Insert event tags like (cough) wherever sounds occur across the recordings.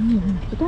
음, 예쁘다.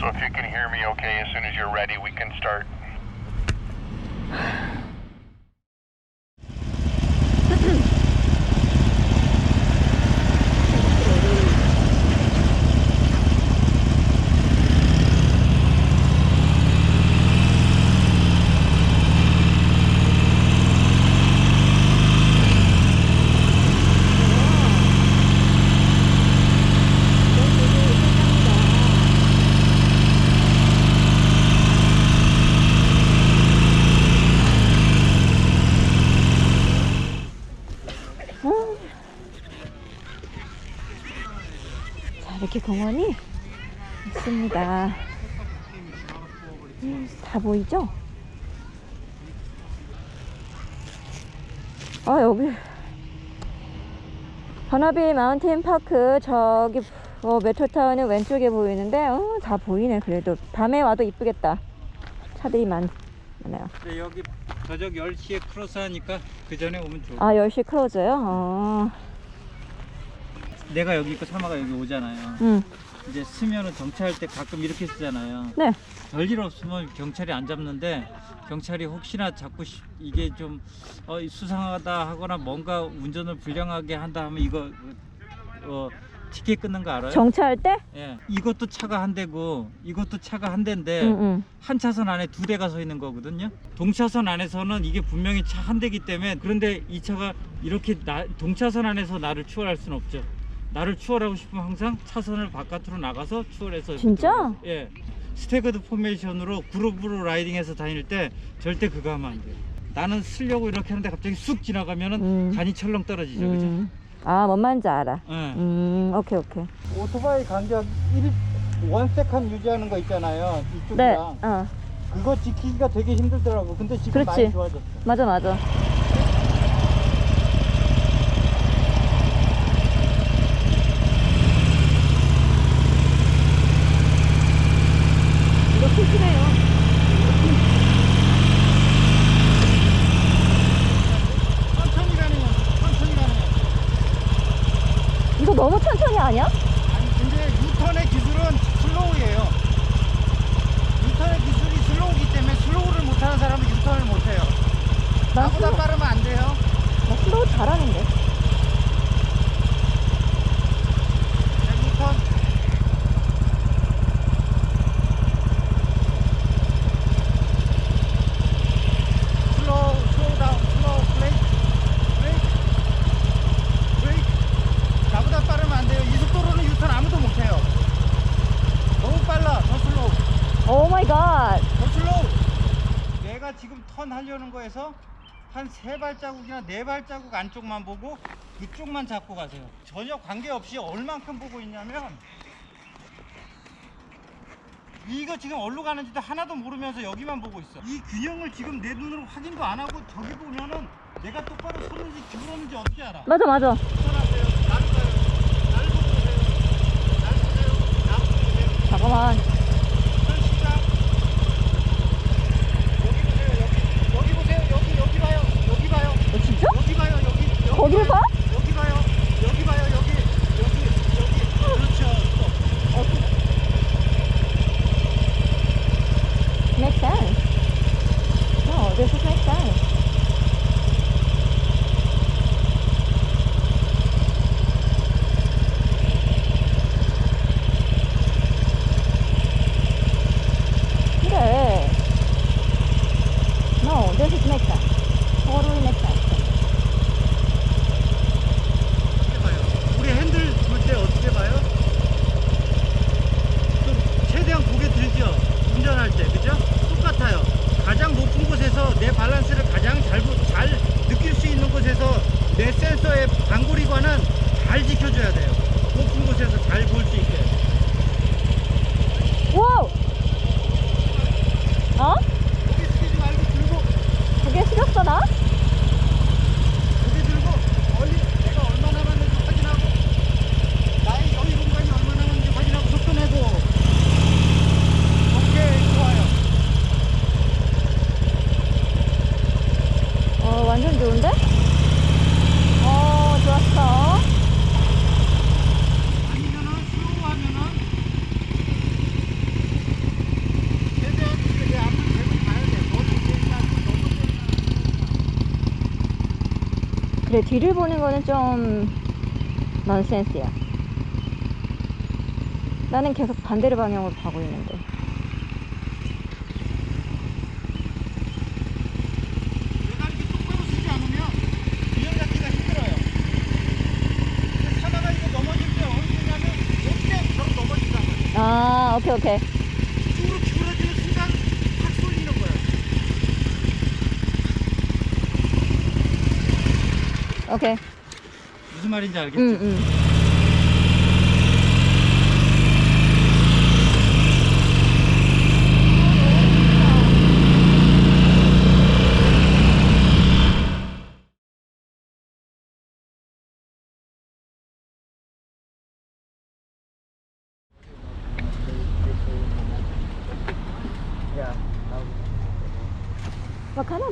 So if you can hear me okay, as soon as you're ready, we can start. (sighs) (sighs) (sighs) 이렇게 공원이 있습니다. 음, 다 보이죠? 아, 여기. 버나비 마운틴 파크, 저기, 어, 메트로타운은 왼쪽에 보이는데, 어, 다 보이네, 그래도. 밤에 와도 이쁘겠다. 차들이 많, 많아요. 근데 여기 저녁 10시에 크로스 하니까 그 전에 오면 좋을 아, 10시 클로즈요? 어, 내가 여기 있고 사마가 여기 오잖아요. 음, 이제 쓰면은 정차할 때 가끔 이렇게 쓰잖아요. 네. 별일 없으면 경찰이 안 잡는데 경찰이 혹시나 자꾸 시- 이게 좀 어, 수상하다 하거나 뭔가 운전을 불량하게 한다 하면 이거 어, 티켓 끊는 거 알아요? 정차할 때? 예. 이것도 차가 한 대고 이것도 차가 한 대인데 응, 응. 한 차선 안에 두 대가 서 있는 거거든요. 동차선 안에서는 이게 분명히 차 한 대기 때문에 그런데 이 차가 이렇게 나, 동차선 안에서 나를 추월할 수는 없죠. 나를 추월하고 싶으면 항상 차선을 바깥으로 나가서 추월해서 진짜? 예. 스태그드 포메이션으로 그룹으로 라이딩해서 다닐 때 절대 그거 하면 안 돼요. 나는 쓰려고 이렇게 하는데 갑자기 쑥 지나가면 은 음. 간이 철렁 떨어지죠. 그죠? 음. 아, 뭔 말인지 알아. 예. 음, 오케이, 오케이. 오토바이 간격 1 원세칸 유지하는 거 있잖아요. 네, 어, 그거 지키기가 되게 힘들더라고. 근데 지금 그렇지. 많이 좋아졌어. 맞아, 맞아. 이거 튼튼해요. 천천히 가는 거, 천천히 가는 거. 이거 너무 천천히 아니야? 아니 근데 유턴의 기술은 슬로우예요. 유턴의 기술이 슬로우기 때문에 슬로우를 못하는 사람은 유턴을 못해요. 난 나보다 빠르면 안 돼요. 나 슬로우 잘하는데. 자, 유턴. 슬로우, 슬로우 다운, 슬로우 브레이크, 브레이크, 브레이크. 나보다 빠르면 안 돼요. 이 속도로는 유턴 아무도 못 해요. 너무 빨라, 더 슬로우. 오 마이 갓. 더 슬로우. 내가 지금 턴 하려는 거에서 한 세 발자국이나 네 발자국 안쪽만 보고 그쪽만 잡고 가세요. 전혀 관계없이 얼만큼 보고 있냐면 이거 지금 어디로 가는지도 하나도 모르면서 여기만 보고 있어. 이 균형을 지금 내 눈으로 확인도 안 하고 저기 보면은 내가 똑바로 섰는지 기울었는지 어떻게 알아? 맞아, 맞아. 우선하 뒤를 보는 거는 좀 넌센스야. 나는 계속 반대로 방향으로 가고 있는데. 내가 이렇게 똑바 오케이. 무슨 말인지 알겠지? 응 응.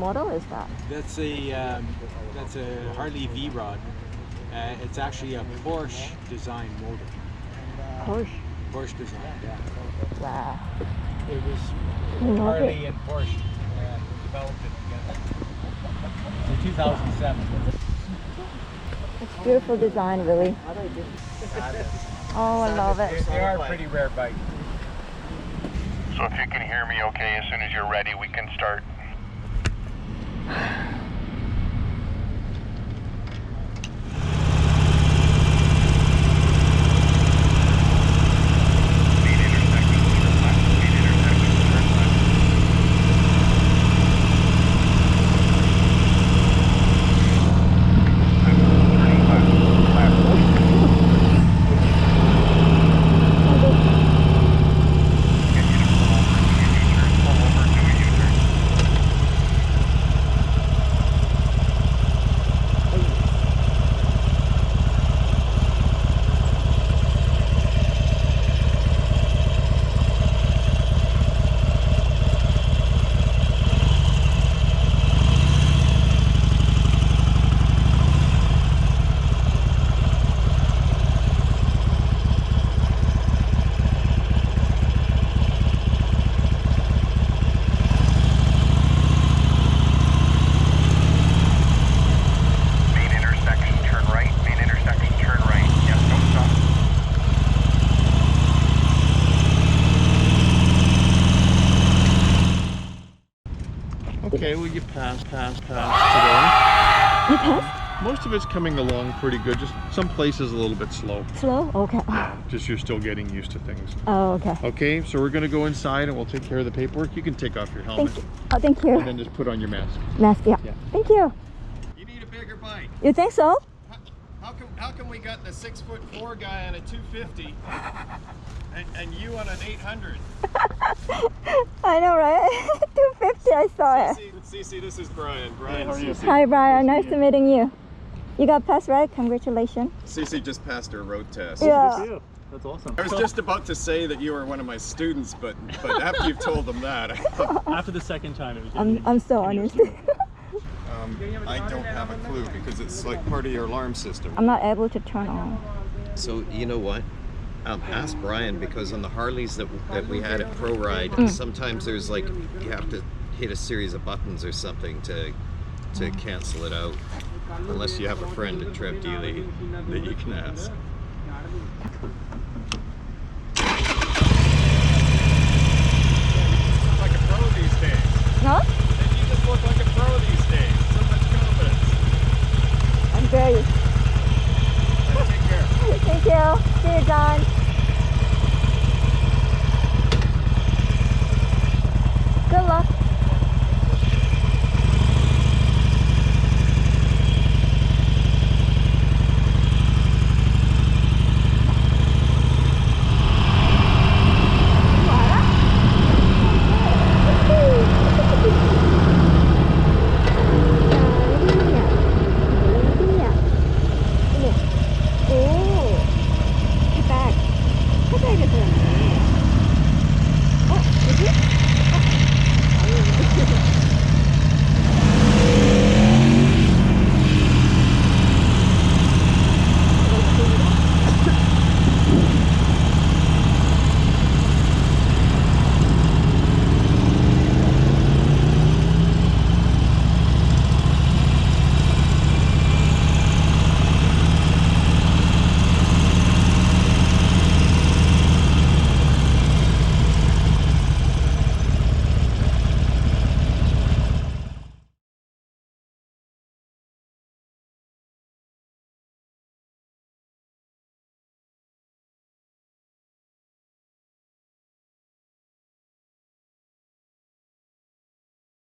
Model is that? That's a um, that's a Harley V Rod. Uh, it's actually a Porsche design motor. Porsche. Porsche design. Yeah. Wow. It was Harley it. and Porsche uh, developed it together. In 2007. It's beautiful design, really. Oh, I love it. they are pretty rare bikes. So if you can hear me okay, as soon as you're ready, we can start. Yeah. Okay, well you pass, pass, pass You passed? today. Um, most of it's coming along pretty good. Just some places a little bit slow. Slow? Okay. Just you're still getting used to things. Oh, okay. Okay, so we're gonna go inside and we'll take care of the paperwork. You can take off your helmet Thank you. Oh, thank you. and then just put on your mask. Mask, yeah. Yeah. Thank you. You need a bigger bike. You think so? How come? How come we got the six foot four guy on a 250, and, and you on an 800? (laughs) I know, right? (laughs) 250, I saw it. Cece, Cece, this is Brian. Brian. Cece. Hi, Brian. Nice to meeting you. You got passed, right? Congratulations. Cece just passed her road test. Yeah. That's awesome. I was just about to say that you were one of my students, but but (laughs) after you've told them that, After the second time, it was. I'm, I'm so honest. um, I don't have a clue because it's like part of your alarm system. I'm not able to turn on. So you know what? um, ask Brian because on the Harleys that that we had at Pro Ride, mm. sometimes there's like you have to hit a series of buttons or something to to cancel it out, unless you have a friend at Trev Dealey that you can ask. Like a pro these days. Huh? And you just look like a pro these days. So much confidence. I'm very. Thank you. See you, John.